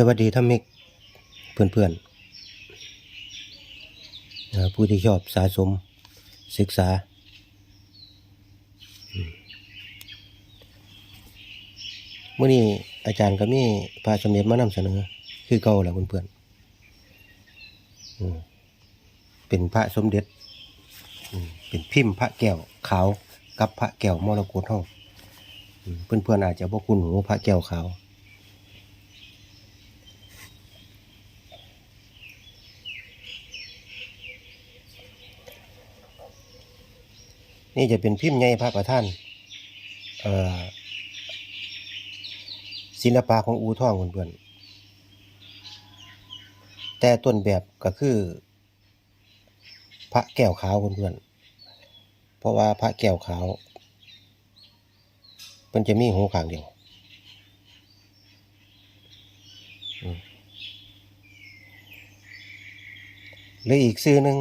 สวัสดีท่านมิกเพื่อนๆนะผู้ที่ชอบสะสมศึกษาอืมมื่อนี้อาจารย์ก็มีพระสมเด็จมานำเสนอ คือเก่าแหละเพื่อนๆอืมเป็นพระสมเด็จ เป็นพิมพ์พระแก้วขาว กับพระแก้วมรกตห้องเพื่อนๆอาจจะบ่คุ้นหูพระแก้วขาว นี่จะเป็นพิมพ์ใหญ่พระประธานศิลปะของอูท่องเพื่อนๆแต่ต้นแบบก็คือ พระแก้วขาวเพื่อนๆเพราะว่าพระแก้วขาวมันจะมีหูข้างเดียวหรืออีกชื่อหนึ่ง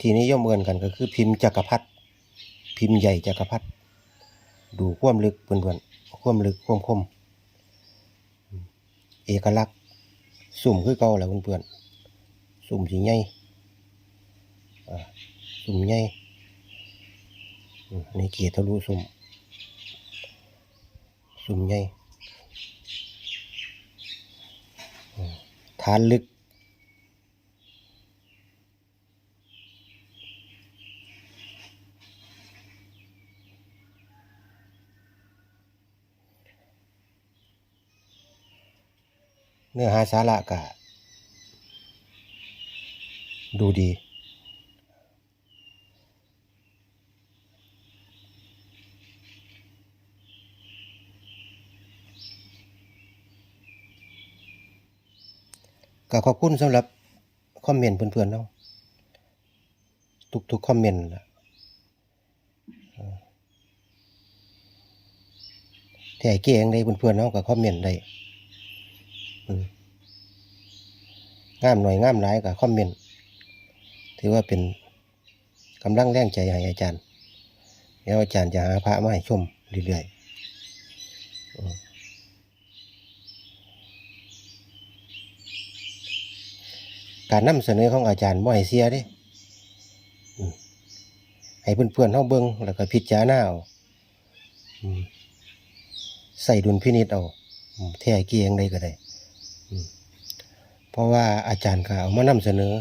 ที่นิยมเอินกันก็คือพิมพ์จักรพรรดิพิมพ์ใหญ่จักรพรรดิดูความลึกเพื่อนๆความลึกความคม เอกลักษณ์สุ่มคือเก่าแหละเพื่อนๆสุ่มสีใหญ่สุ่มใหญ่อืมนี่เกียรติทะลุสุ่มสุ่มใหญ่ฐานลึก นื้อหาสาระกะดูดี ก็ขอบคุณสำหรับคอมเมนต์เพื่อนๆเนาะทุกๆคอมเมนต์นะแต่ไอเก่งได้เพื่อนๆเนาะก็คอมเมนต์ได้ งามหน่อยงามหลายกับคอมเมนต์ถือว่าเป็นกำลังแรงใจให้อาจารย์แล้วอาจารย์จะหาพระมาให้ชมเรื่อยๆการนำเสนอของอาจารย์บ่ให้เสียด้อืมให้เพื่อนๆเฮาเบิ่งแล้วก็พิจารณาเอาใส่ดุลพินิจเอาแท้เกียงใดก็ได้ เพราะว่าอาจารย์ก็เอามานำเสนอ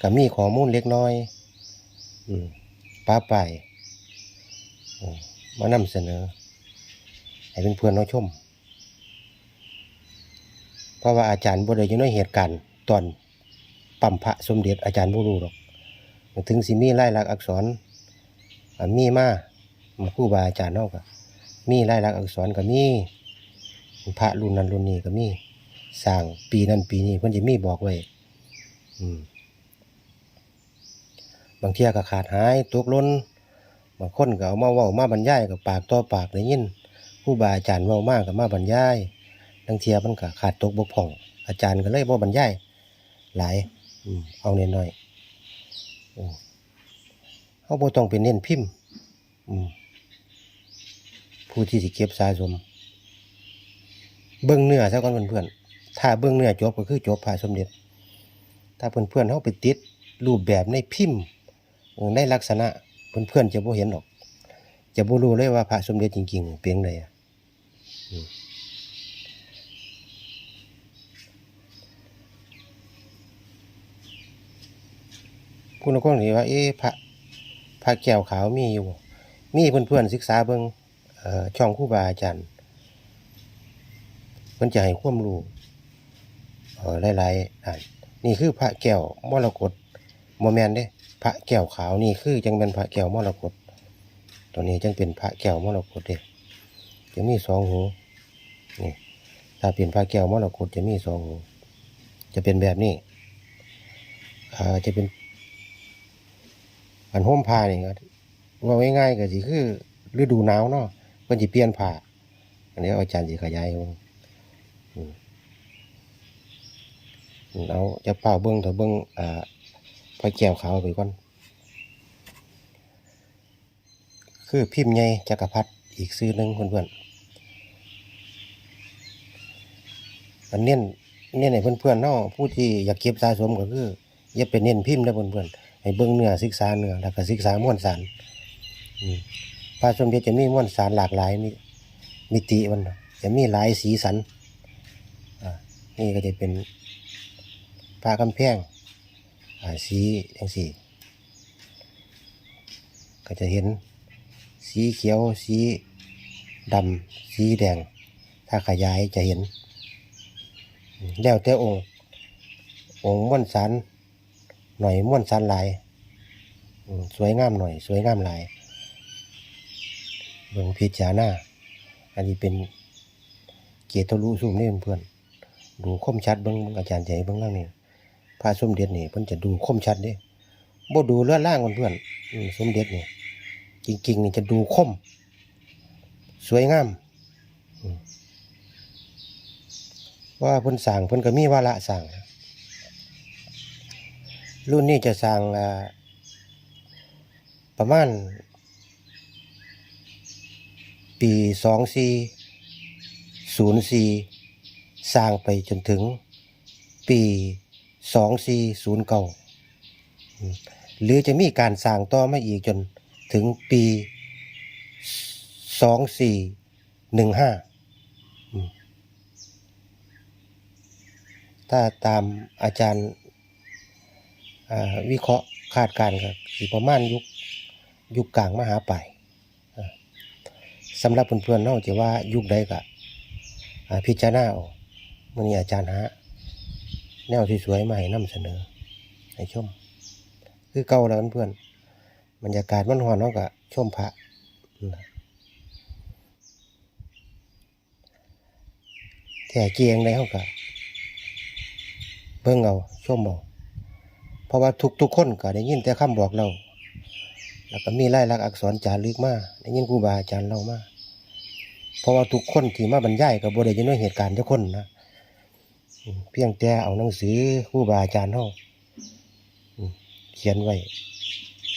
ก็มีข้อมูลเล็กน้อยอืป้าไปมานำเสนอ ให้เป็นเพื่อนๆเราชม เพราะว่าอาจารย์บ่ได้อยู่ในเหตุการณ์ตอนปั๊มพระสมเด็จอาจารย์บ่รู้หรอก ถึงสิมีไลายลักอักษรมีมาครูบาอาจารย์เฮาก็มีไลายลักอักษรก็มีพระรุ่นนั้นรุ่นนี้ก็มี สร้างปีนั้นปีนี้เพิ่นจะมีบอกไว้อืมบางเที่ยก็ขาดหายตกล้นบางคนก็เอามาเว้ามาบรรยายกับปากต่อปากได้ยินครูบาอาจารย์เว้ามาก็มาบรรยายบางเที่ยมันก็ขาดตกบกพร่อง อาจารย์ก็เลยบ่บรรยายหลายอืมเอาเน้นหน้อยเฮาบ่ต้องไปเน้นพิมพ์อืผู้ที่สิเก็บสะสม เบิ่งเนื้อซะก่อนเพื่อนๆ ถ้าเบิ่งเนื้อจบก็คือจบพระสมเด็จ ถ้าเพื่อนๆเฮาไปติดรูปแบบในพิมพ์ในลักษณะเพื่อนๆจะบ่เห็นหรอก จะบ่รู้เลยว่าพระสมเด็จจริงๆเป็นจั่งใดอะอืมคุณก็สิว่าเอ๊ะพระพระแก้วขาวมีอยู่บ่มีเพื่อนๆศึกษาเบิ่งเอ่อช่องครูบาอาจารย์เพิ่นจะให้ความรู้ หลายๆนนี่คือพระแก้วมรกตบ่แมนเด้พระแก้วขาวนี่คือจังเป็นพระแก้วมรกตตัวนี้จังเป็นพระแก้วมรกตเด้จะมีสองหูนี่ถ้าเป็นพระแก้วมรกตจะมีสองหูจะเป็นแบบนี้อ่าจะเป็นอันห่มผ้านี่ก็ว่าง่ายๆก็สิคือฤดูหนาวเนาะเพิ่นสิเปลี่ยนผ้าอันนี้อาจารย์สิขยายให้ เอาจะเป่าเบิ้งถ้าเบิ้งอ่าพระแก้วขาวไปก่อน คือพิมพ์ใหญ่จักรพรรดิอีกซื้อหนึ่งเพื่อนๆอันเน้นเน้นให้เพื่อนๆเนาะผู้ที่อยากเก็บสะสมก็คืออย่าไปเน้นพิมพ์เด้อเพื่อนๆให้เบิ่งเนื้อศึกษาเนื้อแล้วก็ศึกษามวลสารอืมพระสมเด็จจะมีมวลสารหลากหลายมิมิติมันน่ะจะมีหลายสีสันอ่านี่ก็จะเป็น พระกำแพงสีจังซี่ ก็จะเห็นสีเขียวสีดำสีแดง ถ้าขยายจะเห็น แล้วแต่องค์ องค์ม้วนสันหน่อยม้วนสันหลายสวยงามหน่อย สวยงามหลายเบิ่งพิจารณาอันนี้เป็นเกตรู้ซุ่มนี่เพื่อน ดูคมชัดเบิ่งเบิ่งอาจารย์ใหญ่เบิ่งล่างนี่ พระสมเด็จนี่เพิ่นจะดูคมชัดเด้บ่ดูเลือดล่างเพื่อนๆอืมสมเด็จนี่จริงๆนี่จะดูคม สวยงามว่าเพิ่นสร้างเพิ่นก็มีวาระสร้างรุ่นนี้จะสร้างประมาณ ปีสองสี่ศูนย์สี่สร้างไปจนถึงปี สองสี่ศูนย์เก้าหรือจะมีการสร้างต่อมาอีกจนถึงปีสองสี่หนึ่งห้าถ้าตามอาจารย์วิเคราะห์คาดการณ์ก็สิประมาณยุคยุคกลางมหาไปลายสำหรับเพื่อนๆเนาะจะว่ายุคใดก็พิจารณาเอามื่อนี้อาจารย์หา แนวที่สวยมาให้นำเสนอ ให้ชม คือเก่าแล้วเพื่อนบรรยากาศมันหอนเนาะก็ชมพระแถ่เกียงในเฮาก็เบิ่งเอาชมเอาเพราะว่าทุกทุกคนก็ได้ยินแต่คำบอกเรา แล้วก็มีไลายลักอักษรจารึกมาได้ยินครูบาอาจารย์เล่ามาเพราะว่าทุกคนที่มาบรรยายก็บ่ได้อยู่ในเหตุการณ์ทุกคนนะ เพียงแต่เอาหนังสือครูบาอาจารย์เฮาอืมเขียนไว้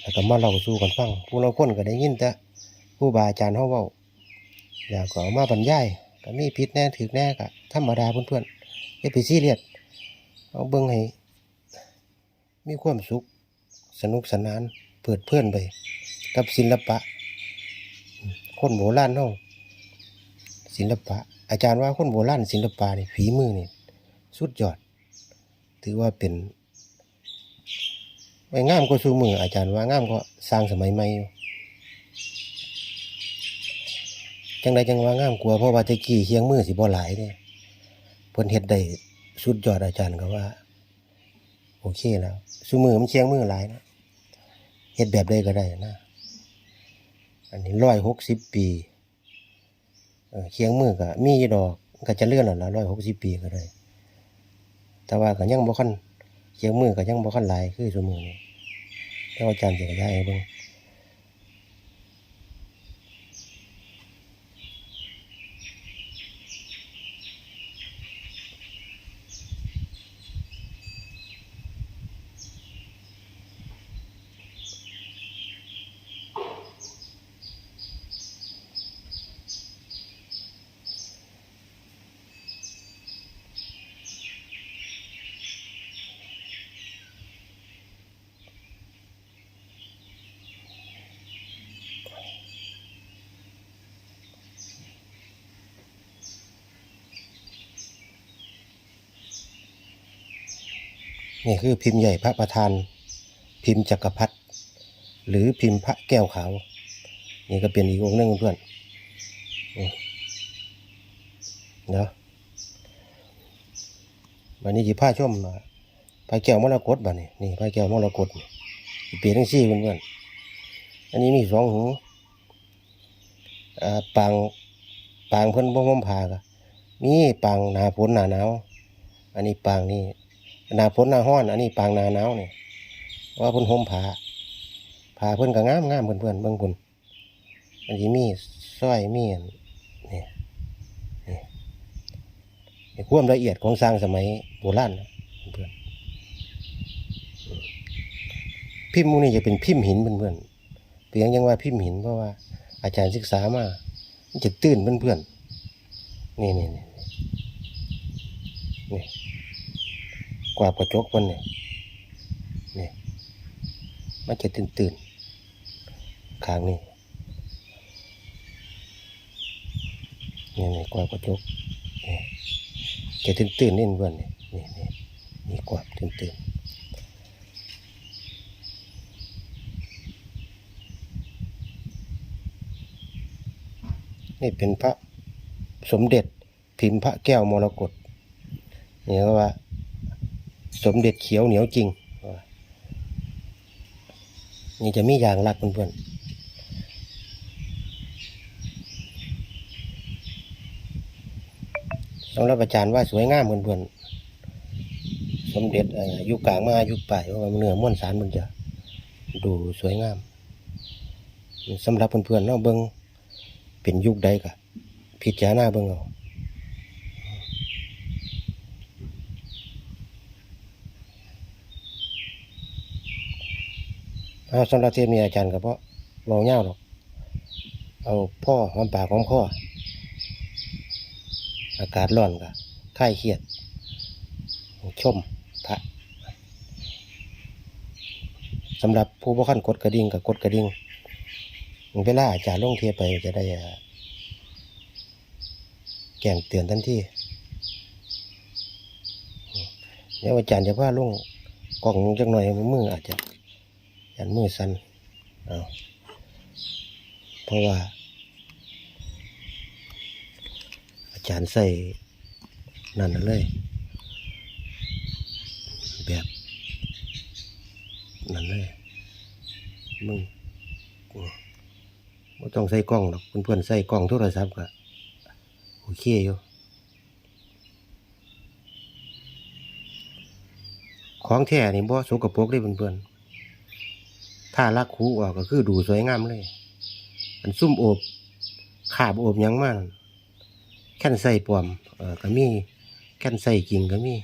แล้วก็มาเล่าสู่กันฟังผู้เราคนก็ได้ยินแต่ผู้บาอาจารย์เฮาเว้าแล้วก็เอมาบรรยายก็มีผิดแน่ถูกแน่ก็ธรรมดาเพื่อนๆอย่าไปซีเรียสเอาเบิ่งให้มีความสุขสนุกสนานเปิดเพื่อนไป กับศิลปะ คนโบราณเฮาศิลปะ อาจารย์ว่าคนโบราณศิลปะนี่ฝีมือนี่ สุดยอด ถือว่าเป็นไว้งามก็สู้มืออาจารย์ว่างามก็สร้างสมัยใหม่จังใดจังว่างามกลัวเพราะว่าแตะกี้เคียงมือสิบ่หลายเด้เพิ่นเฮ็ดได้สุดยอดอาจารย์ก็ว่า โอเคแล้วสู้มือมันเคียงมือหลายนะเฮ็ดแบบใดก็ได้นะ อันนี้ร้อยหกสิบปีเออเคียงมือก็มีดอกมันก็จะเลื่อนแล้วละร้อยหกสิบปีก็ได้ แต่ว่าก็ยังบ่คันเชียงมือก็ยังบ่คันหลายคือซุมือนี้แล้วอาจารย์จะขยายให้เบิ่ง นี่คือพิมพ์ใหญ่พระประธาน พิมพ์จักรพรรดิหรือพิมพ์พระแก้วขาว นี่ก็เป็นอีกองค์หนึงเพื่อนเนาะวันนี้จีผ้าชมอ่าพระแก้วมรกตบัดนี้นี่พระแก้วมรกตเปลี่ยนทั้งสี่เพื่อนอันนี้มีสองหูอ่าปางปางเพิ่อนบ่ห่มผ้าก็มีปางหนาฝนหนาหนาวอันนี้ปางนี่ หน้าฝนหนาร้อนอันนี้ปางนาหนาวนี่ว่าพิ่นห่มผ้าผ้าเพิ่อนก็งามงามเพื่อนเพื่อนเบิ่งเพิ่นอันนี้มีสร้อยมีนี่นี่นี่ความละเอียดของสร้างสมัยโบราณนะเพื่อนพิมพ์มูนี่จะเป็นพิมพ์หินเพื่อนเพื่อนเพียงยังว่าพิมพ์หินเพราะว่าอาจารย์ศึกษามามันจะตื้นเพื่อนเพื่อนนี่นี่นี่นี่ กวาดกระจกเพิ่นนี่นี่มันจะตื่นตื่นข้างนี่นี่นี่กวาดกระจกนี่จะตื่นตื่นๆนี่เพิ่นนี่นี่นี่นี่กวาดตื่นตื่นนี่เป็นพระสมเด็จพิมพ์พระแก้วมรกตเนี่ก็ว่า สมเด็จเขียวเหนียวจริง นี่จะมีอย่างรักเพื่อนๆสำหรับอาจารย์ว่าสวยงามเพื่อนๆสมเด็จอ่อยุคกลางมายุคปลายเพราะว่าเนื้อม้วนสารมันจะดูสวยงามสำหรับเพื่อนๆเนาะเบิงเป็นยุคใดกะพิจารณาเบิ่งเอา เอาสำหรับเทปนี้อาจารย์ก็เพราะเว้าเงาหรอก เอาพ่อหอมปากหอมคออากาศร้อนกะคลายเครียด ชมพระสำหรับผู้บ่คันกดกระดิ่งกับกดกระดิ่งเวลาอาจารย์ลงเทียไปจะได้แจ้งเตือนทันทีเดี๋ยวอาจารย์จะพาลงกล่องจักหน่อยมืออาจจะ ยันมือสันเอาเพราะว่า อาจารย์ใส่นั่นเลย แบบนั่นเลยมึงไม่ต้องใส่กล้องหรอกเพื่อนๆใส่กล้องโทรศัพท์ก็โอเคอยู่ของแท้นี่บ่สกปรกได้เพื่อนๆ ถ้าลักคูออกก็คือดูสวยงามเลย อันซุ่มโอบขาบโอบยังมากแค่นใส่ปลอมเออก็มีแค่นใส่จริงก็มี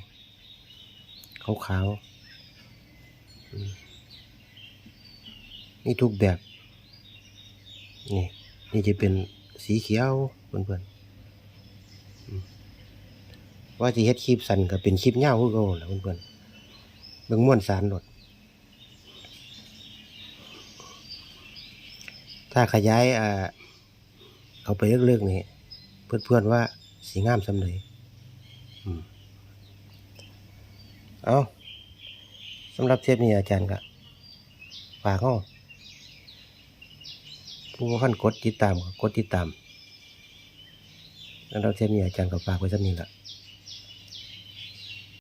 ขาวๆอืมนี่ทุกแบบนี่นี่จะเป็นสีเขียวเพื่อนๆว่าจะเฮ็ดคลิปสั้นก็เป็นคลิปยาคือเก่าแหละเพื่อนๆเบิ่งม่วนสารโลด ถ้าขยายอ่าเอาไปเลือกๆนี่เพื่อนๆว่าสีงามสำเลยอืมเอาสำหรับเทปนี้อาจารย์ก็ฝากห้องผู้ขั้นกดติดตามกดติดตามแล้วเราเทปนี้อาจารย์ก็ฝากไว้สักนี้แหละ